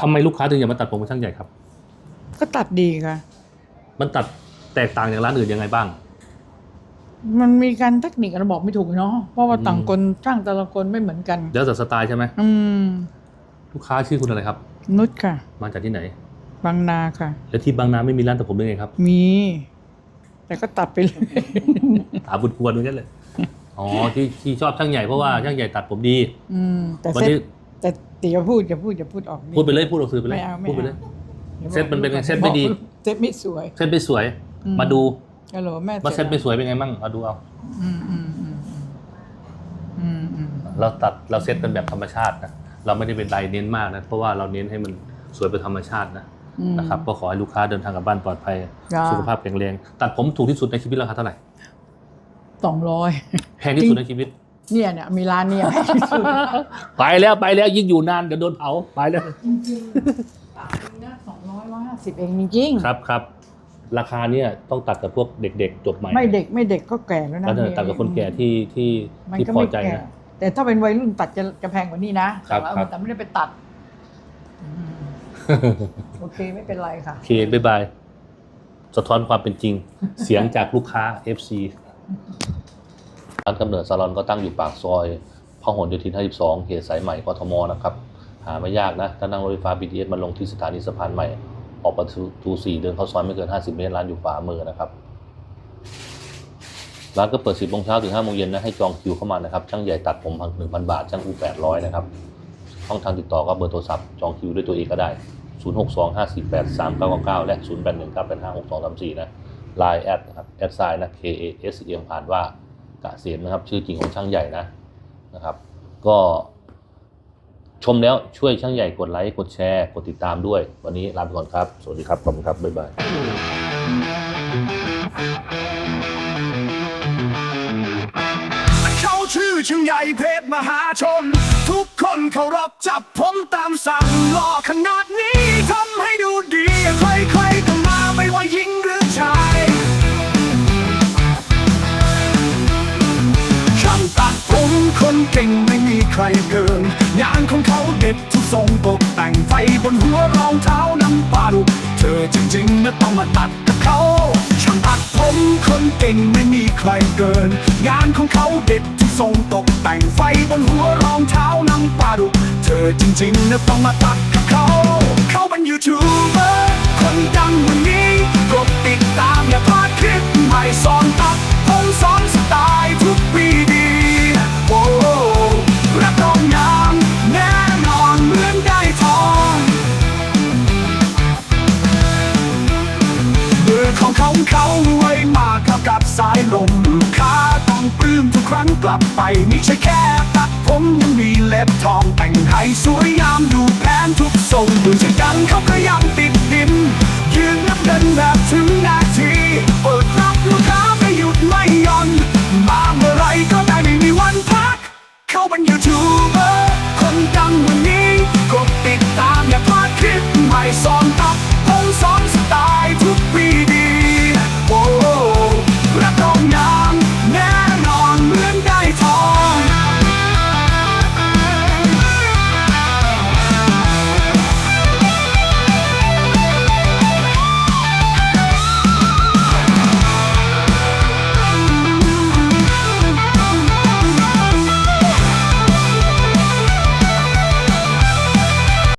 ทำไมลูกค้าถึงอยากมาตัดผมกับช่างใหญ่ครับ ก็ตัดดีค่ะ มันตัดแตกต่างจากร้านอื่นยังไงบ้าง มันมีการเทคนิคเราบอกไม่ถูกเนาะเพราะว่าอืมต่างคนช่างแต่ละคนไม่เหมือนกัน แล้วแต่สไตล์ใช่ไหมอืมลูกค้าชื่อคุณอะไรครับ นุชค่ะ มาจากที่ไหน บางนาค่ะ แล้วที่บางนาไม่มีร้านตัดผมได้ไงครับมี แต่ก็ตัดไปเลย ถามบุญควรเหมือนกันเลย อ๋อที่ที่ชอบช่างใหญ่เพราะว่าช่างใหญ่ตัดผมดี อืม แต่วันเซ็ตนี้แต่ตีอย่าพูดอย่าพูดอย่าพูดออกพูดไปเลยพูดออกสื่อไปเลยไม่เอาไม่พูดไปเลยเอาเซ็ตมันเป็นไงเซ็ตไม่ดี เซ็ตไม่สวยเส้นไม่สวยอืมมาดูฮัลโหลแม่ว่าเส้นไม่สวยเป็นไงมั่งมาดูเอาอืมอืมอืมอืมอืมเราตัดเราเซตเป็นแบบธรรมชาตินะเราไม่ได้เป็นลายเน้นมากนะเพราะว่าเราเน้นให้มันสวยเป็นธรรมชาตินะอืมนะครับก็ขอให้ลูกค้าเดินทางกลับบ้านปลอดภัยจ้าสุขภาพแข็งแรง ตัดผมถูกที่สุดในชีวิตราคาเท่าไหร่สองร้อยแพงที่สุดในชีวิต เนี่ยเนี่ยมีร้านเนี่ยให้ที่สุดไปแล้วไปแล้วยิ่งอยู่นานเดี๋ยวโดนเผาไปแล้วจริงๆปากนึงนะสองร้อยร้อยห้าสิบเองจริงๆครับครับราคาเนี่ยต้องตัดกับพวกเด็ก ๆ จบใหม่ ไม่เด็กไม่เด็กก็แก่แล้วนะแล้วเนี่ยตัดกับคนแก่ที่ที่มันที่ก็พอไม่ใจแก่นะแต่ถ้าเป็นวัยรุ่นตัดจะจะแพงกว่านี้นะครับแต่ว่าครับแต่ไม่ได้ไปตัดอืมโอเคไม่เป็นไรค่ะโอเคบ๊ายบาย สะท้อนความเป็นจริง เสียงจากลูกค้า FC ร้านกำเนิดซาลอนก็ตั้งอยู่ปากซอยพหลโยธิน 52 เขตสายใหม่กทมนะครับ หาไม่ยากนะ ถ้านั่งรถไฟฟ้า BTS มาลงที่สถานีสะพานใหม่ ออกประตู4เดินเข้าซอยไม่เกิน 50 เมตร ร้านอยู่ขวามือนะครับ ร้านก็เปิด 10โมงเช้าถึง5โมงเย็นนะ ให้จองคิวเข้ามานะครับ ช่างใหญ่ตัดผมพัน1,000บาท ช่างอู800 นะครับ ช่องทางติดต่อก็เบอร์โทรศัพท์ จองคิวด้วยตัวเองก็ได้ 0625483999 และ 0819856234 นะ Line แอดนะครับแอดไซน์นะ K A S E M อ่านว่า กะเสียมนะครับ ชื่อจริงของช่างใหญ่นะนะครับ ก็ชมแล้วช่วยช่างใหญ่กดไลค์กดแชร์ กดติดตามด้วย วันนี้ลาไปก่อนครับ สวัสดีครับ ขอบคุณครับ บ๊ายบายเขาชื่อช่างใหญ่เพชรมหาชน ทุกคนเคารพจับผมตามสั่งหล่อขนาด เก่งไม่มีใครเกินงานของเขาเด็ดทุกทรงตกแต่งไฟบนหัวรองเท้าน้ำปลาดุเธอจริงๆนะต้องมาตัดกับเขาช่างตัดผมคนเก่งไม่มีใครเกิน งานของเขาเด็ดทุกทรงตกแต่งไฟบนหัวรองเท้าน้ำปลาดุเธอจริงๆนะต้องมาตัดกับเขา เขาเป็นยูทูบเบอร์คนดังวันนี้กดติดตามอย่าพลาดคลิปใหม่สอน ครั้งกลับไปมิใช่แค่ตัดผมยังมีเล็บทองแต่งให้สวยยามดูแผนทุกทรงดูจะกันเขาก็ยังติดดินยืนนับเดินแบบถึงนาทีเปิดรับลูกค้าไม่หยุดไม่ย่อนมาเมื่อไรก็ได้ไม่มีวันพัก เขาเป็นยูทูบเบอร์คนดังวันนี้กดติดตามอย่าพลาดคลิปใหม่สอน